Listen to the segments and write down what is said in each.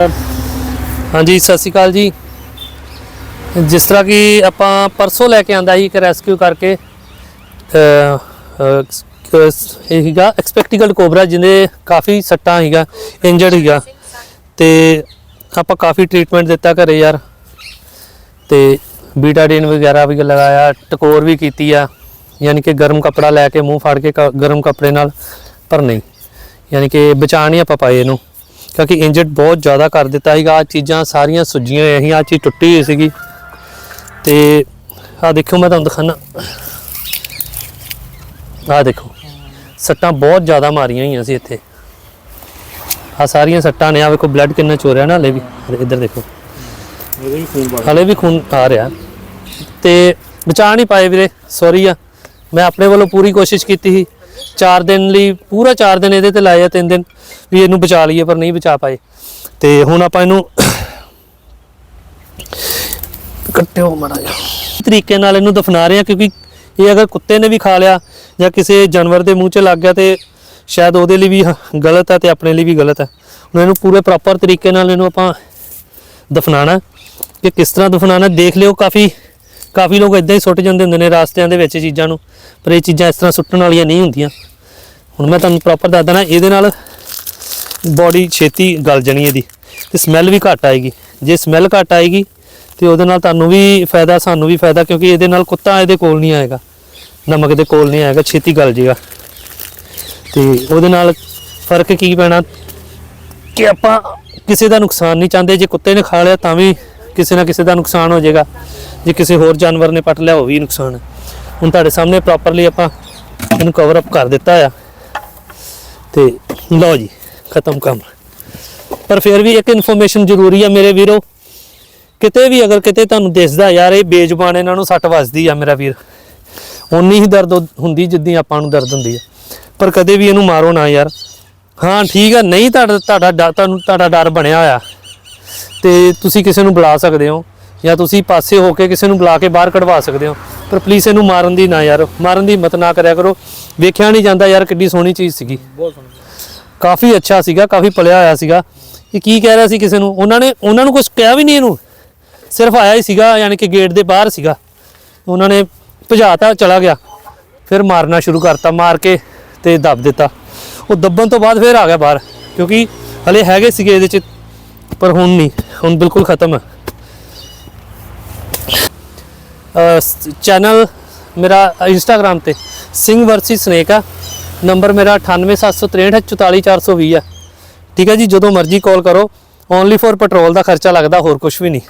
ਹਾਂਜੀ, ਸਤਿ ਸ਼੍ਰੀ ਅਕਾਲ ਜੀ। ਜਿਸ ਤਰ੍ਹਾਂ ਕਿ ਆਪਾਂ ਪਰਸੋਂ ਲੈ ਕੇ ਆਂਦਾ ਸੀ ਇੱਕ ਰੈਸਕਿਊ ਕਰਕੇ ਇਹ ਹੀਗਾ ਐਕਸਪੈਕਟੀਕਲ ਕੋਬਰਾ ਜਿਹਦੇ ਕਾਫੀ ਸੱਟਾਂ ਹੀਗਾ ਇੰਜਰਡ ਹੀਗਾ ਤੇ ਆਪਾਂ ਕਾਫੀ ਟ੍ਰੀਟਮੈਂਟ ਦਿੱਤਾ ਘਰੇ ਯਾਰ। ਤੇ ਬੀਟਾਡੀਨ ਵਗੈਰਾ ਵੀ ਲਗਾਇਆ, ਟਕੋਰ ਵੀ ਕੀਤੀ ਆ। ਯਾਨੀ ਕਿ ਗਰਮ ਕਪੜਾ ਲੈ ਕੇ ਮੂੰਹ ਫਾੜ ਕੇ ਕ- ਗਰਮ ਕਪੜੇ ਨਾਲ, ਪਰ ਨਹੀਂ। ਯਾਨੀ ਕਿ ਬਚਾ ਨਹੀਂ ਆਪਾਂ ਪਾਏ ਇਹਨੂੰ। ਕਿਉਂਕਿ ਇੰਜਰਡ ਬਹੁਤ ਜ਼ਿਆਦਾ ਕਰ ਦਿੱਤਾ ਸੀਗਾ। ਆ ਚੀਜ਼ਾਂ ਸਾਰੀਆਂ ਸੁੱਜੀਆਂ ਹੋਈਆਂ ਸੀ ਆ ਚੀਜ਼ ਟੁੱਟੀ ਹੋਈ ਸੀਗੀ। ਤੇ ਆ ਦੇਖੋ ਮੈਂ ਤੁਹਾਨੂੰ ਦਿਖਾਣਾ ਆ ਦੇਖੋ ਸੱਟਾਂ ਬਹੁਤ ਜ਼ਿਆਦਾ ਮਾਰੀਆਂ ਹੋਈਆਂ ਸੀ ਇੱਥੇ। ਆ ਸਾਰੀਆਂ ਸੱਟਾਂ ਨੇ ਆ ਵੇਖੋ ਬਲੱਡ ਕਿੰਨਾ ਚੋ ਰਿਹਾ ਨਾ ਹਲੇ ਵੀ। ਇੱਧਰ ਦੇਖੋ। ਹਲੇ ਵੀ ਖੂਨ ਆ ਰਿਹਾ। ਤੇ ਬਚਾ ਨਹੀਂ ਪਾਏ ਵੀਰੇ ਸੌਰੀ ਆ। ਮੈਂ ਆਪਣੇ ਵੱਲੋਂ ਪੂਰੀ ਕੋਸ਼ਿਸ਼ ਕੀਤੀ ਸੀ। 4 ਦਿਨ ਲਈ, ਪੂਰਾ 4 ਦਿਨ ਇਹਦੇ ਤੇ ਲਾਏ ਆ 3 ਦਿਨ ਵੀ ਇਹਨੂੰ ਬਚਾ ਲਈਏ, ਪਰ ਨਹੀਂ ਬਚਾ ਪਾਏ। ਤੇ ਹੁਣ ਆਪਾਂ ਇਹਨੂੰ ਕੱਟਿਓ ਮੜਾ ਜਾ ਤਰੀਕੇ ਨਾਲ ਇਹਨੂੰ ਦਫਨਾ ਰਹੇ ਆ ਕਿਉਂਕਿ ਇਹ ਅਗਰ ਕੁੱਤੇ ਨੇ ਵੀ ਖਾ ਲਿਆ ਜਾਂ ਕਿਸੇ ਜਾਨਵਰ ਦੇ ਮੂੰਹ 'ਚ ਲੱਗ ਗਿਆ ਤੇ ਸ਼ਾਇਦ ਉਹਦੇ ਲਈ ਵੀ ਗਲਤ ਹੈ ਤੇ ਆਪਣੇ ਲਈ ਵੀ ਗਲਤ ਹੈ। ਹੁਣ ਇਹਨੂੰ ਪੂਰੇ ਪ੍ਰੋਪਰ ਤਰੀਕੇ ਨਾਲ ਇਹਨੂੰ ਆਪਾਂ ਦਫਨਾਣਾ ਕਿ ਕਿਸ ਤਰ੍ਹਾਂ ਦਫਨਾਣਾ ਦੇਖ ਲਿਓ, ਕਾਫੀ ਕਾਫੀ ਲੋਕ ਇਦਾਂ ਹੀ ਸੁੱਟ ਜਾਂਦੇ ਹੁੰਦੇ ਨੇ ਰਾਸਤਿਆਂ ਦੇ ਵਿੱਚ ਚੀਜ਼ਾਂ ਨੂੰ, ਪਰ ਇਹ ਚੀਜ਼ਾਂ ਇਸ ਤਰ੍ਹਾਂ ਸੁੱਟਣ ਵਾਲੀਆਂ ਨਹੀਂ ਹੁੰਦੀਆਂ। ਹੁਣ ਮੈਂ ਤੁਹਾਨੂੰ ਪ੍ਰੋਪਰ ਦੱਸ ਦਣਾ ਇਹਦੇ ਨਾਲ ਬੋਡੀ ਛੇਤੀ ਗਲ ਜਾਣੀ ਇਹਦੀ ਤੇ ਸਮੈਲ ਵੀ ਘੱਟ ਆਏਗੀ। ਜੇ ਸਮੈਲ ਘੱਟ ਆਏਗੀ ਤੇ ਉਹਦੇ ਨਾਲ ਤੁਹਾਨੂੰ ਵੀ ਫਾਇਦਾ, ਸਾਨੂੰ ਵੀ ਫਾਇਦਾ, ਕਿਉਂਕਿ ਇਹਦੇ ਨਾਲ ਕੁੱਤਾ ਇਹਦੇ ਕੋਲ ਨਹੀਂ ਆਏਗਾ। ਨਮਕ ਦੇ ਕੋਲ ਨਹੀਂ ਆਏਗਾ, ਛੇਤੀ ਗਲ ਜਾਏਗਾ ਤੇ ਉਹਦੇ ਨਾਲ ਫ਼ਰਕ ਕੀ ਪੈਣਾ? ਕਿ ਆਪਾਂ ਕਿਸੇ ਦਾ ਨੁਕਸਾਨ ਨਹੀਂ ਚਾਹੁੰਦੇ, ਜੇ ਕੁੱਤੇ ਨੇ ਖਾ ਲਿਆ ਤਾਂ ਵੀ ਕਿਸੇ ਨਾ ਕਿਸੇ ਦਾ ਨੁਕਸਾਨ ਹੋ ਜਾਏਗਾ। ਜੇ ਕਿਸੇ ਹੋਰ ਜਾਨਵਰ ਨੇ ਪਟ ਲਿਆ, ਉਹ ਵੀ ਨੁਕਸਾਨ ਹੈ। ਹੁਣ ਤੁਹਾਡੇ ਸਾਹਮਣੇ ਪ੍ਰੋਪਰਲੀ ਆਪਾਂ ਇਹਨੂੰ ਕਵਰ ਅਪ ਕਰ ਦਿੱਤਾ ਆ। ਤੇ ਲਓ ਜੀ, ਖਤਮ ਕੰਮ। ਪਰ ਫਿਰ ਵੀ ਇੱਕ ਇਨਫੋਰਮੇਸ਼ਨ ਜ਼ਰੂਰੀ ਆ ਮੇਰੇ ਵੀਰੋ। ਕਿਤੇ ਵੀ ਅਗਰ ਕਿਤੇ ਤੁਹਾਨੂੰ ਦਿਸਦਾ ਯਾਰ, ਇਹ ਬੇਜ਼ੁਬਾਨ ਇਹਨਾਂ ਨੂੰ ਸੱਟ ਵੱਜਦੀ ਆ ਮੇਰਾ ਵੀਰ। ਉਨੀ ਹੀ ਦਰਦ ਹੁ- ਹੁੰਦੀ ਜਿੱਦੀ ਆਪਾਂ ਨੂੰ ਦਰਦ ਹੁੰਦੀ ਆ। ਪਰ ਕਦੇ ਵੀ ਇਹਨੂੰ ਮਾਰੋ ਨਾ ਯਾਰ। ਹਾਂ, ਠੀਕ ਆ, ਨਹੀਂ ਤੁਹਾਡਾ ਤੁਹਾਡਾ ਡਰ- ਤੁਹਾਨੂੰ ਤੁਹਾਡਾ ਡਰ ਬਣਿਆ ਹੋਇਆ। ਤੇ ਤੁਸੀਂ ਕਿਸੇ ਨੂੰ ਬੁਲਾ ਸਕਦੇ ਹੋ ਜਾਂ ਤੁਸੀਂ ਪਾਸੇ ਹੋ ਕੇ ਕਿਸੇ ਨੂੰ ਬੁਲਾ ਕੇ ਬਾਹਰ ਕਢਵਾ ਸਕਦੇ ਹੋ। ਪਰ ਪਲੀਜ਼ ਇਹਨੂੰ ਮਾਰਨ ਦੀ ਨਾ ਯਾਰ ਮਾਰਨ ਦੀ ਹਿੰਮਤ ਨਾ ਕਰਿਆ ਕਰੋ। ਵੇਖਿਆ ਨਹੀਂ ਜਾਂਦਾ ਯਾਰ ਕਿੱਡੀ ਸੋਹਣੀ ਚੀਜ਼ ਸੀਗੀ। ਬਹੁਤ ਸੋਹਣਾ ਕਾਫੀ ਅੱਛਾ ਸੀਗਾ ਕਾਫੀ ਪਲਿਆ ਹੋਇਆ ਸੀਗਾ। ਇਹ ਕੀ ਕਹਿ ਰਿਹਾ ਸੀ ਕਿਸੇ ਨੂੰ? ਉਹਨਾਂ ਨੇ ਉਹਨਾਂ ਨੂੰ ਕੁਝ ਕਿਹਾ ਵੀ ਨਹੀਂ ਇਹਨੂੰ। ਸਿਰਫ ਆਇਆ ਹੀ ਸੀਗਾ ਯਾਨੀ ਕਿ ਗੇਟ ਦੇ ਬਾਹਰ ਸੀਗਾ। ਉਹਨਾਂ ਨੇ ਭਜਾਤਾ ਚਲਾ ਗਿਆ। ਫਿਰ ਮਾਰਨਾ ਸ਼ੁਰੂ ਕਰਤਾ ਮਾਰ ਕੇ ਤੇ ਦੱਬ ਦਿੱਤਾ। ਉਹ ਦੱਬਣ ਤੋਂ ਬਾਅਦ ਫਿਰ ਆ ਗਿਆ ਬਾਹਰ ਕਿਉਂਕਿ ਹਲੇ ਹੈਗੇ ਸੀਗੇ ਇਹਦੇ ਚ ਪਰ ਹੁਣ ਨਹੀਂ, ਹੁਣ ਬਿਲਕੁਲ ਖਤਮ ਹੈ। ਚੈਨਲ ਮੇਰਾ ਇੰਸਟਾਗ੍ਰam ਤੇ ਸਿੰਘ ਵਰਸੀ ਸਨੇਕ ਆ। ਨੰਬਰ ਮੇਰਾ 9876344420 ਆ। ਠੀਕ ਹੈ ਜੀ, ਜਦੋਂ ਮਰਜ਼ੀ ਕਾਲ ਕਰੋ ਓਨਲੀ ਫॉर ਪੈਟਰੋਲ ਦਾ ਖਰਚਾ ਲੱਗਦਾ, ਹੋਰ ਕੁਝ ਵੀ ਨਹੀਂ।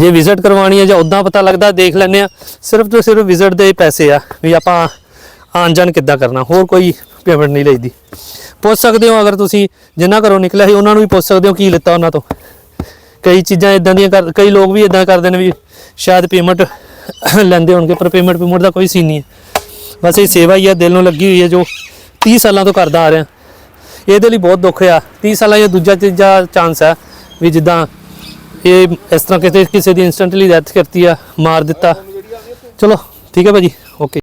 ਜੇ ਵਿਜ਼ਿਟ ਕਰਵਾਉਣੀ ਹੈ ਜਾਂ ਉਦਾਂ ਪਤਾ ਲੱਗਦਾ, ਦੇਖ ਲੈਂਦੇ ਆ ਸਿਰਫ ਤੇ ਸਿਰਫ ਵਿਜ਼ਿਟ ਦੇ ਪੈਸੇ ਆ, ਵੀ ਆਪਾਂ ਆਣ ਜਾਣ ਕਿੱਦਾਂ ਕਰਨਾ। ਹੋਰ ਕੋਈ ਪੇਮੈਂਟ ਨਹੀਂ ਲਈਦੀ। ਪੁੱਛ ਸਕਦੇ ਹੋ ਅਗਰ ਤੁਸੀਂ ਜਿੰਨਾ ਘਰੋਂ ਨਿਕਲਿਆ ਸੀ, ਉਹਨਾਂ ਨੂੰ ਵੀ ਪੁੱਛ ਸਕਦੇ ਹੋ ਕੀ ਲਿੱਤਾ ਉਹਨਾਂ ਤੋਂ। ਕਈ ਚੀਜ਼ਾਂ ਇਦਾਂ ਦੀਆਂ ਕਰ- ਕਈ ਲੋਕ ਵੀ ਇਦਾਂ ਕਰਦੇ ਨੇ ਵੀ ਸ਼ਾਇਦ ਪੇਮੈਂਟ ਲੈਂਦੇ ਹੋਣਗੇ, ਪਰ ਪੇਮੈਂਟ ਪੇਮੈਂਟ ਦਾ ਕੋਈ ਸੀਨ ਨਹੀਂ ਹੈ। ਬਸ ਇਹ ਸੇਵਾ ਹੀ ਆ, ਦਿਲ ਨੂੰ ਲੱਗੀ ਹੋਈ ਹੈ ਜੋ 30 ਸਾਲਾਂ ਤੋਂ ਕਰਦਾ ਆ ਰਿਹਾ। ਇਹਦੇ ਲਈ ਬਹੁਤ ਦੁੱਖ ਆ। 30 ਸਾਲਾਂ ਇਹ ਦੂਜਾ ਤੀਜਾ ਚਾਂਸ ਆ ਵੀ ਜਿੱਦਾਂ ਇਹ ਇਸ ਤਰ੍ਹਾਂ ਕਿਸੇ ਕਿਸੇ ਦੀ ਇਨਸਟੈਂਟਲੀ ਡੈਥ ਕਰਤੀ ਆ, ਮਾਰ ਦਿੱਤਾ। ਚਲੋ, ਠੀਕ ਹੈ ਭਾਜੀ ਓਕੇ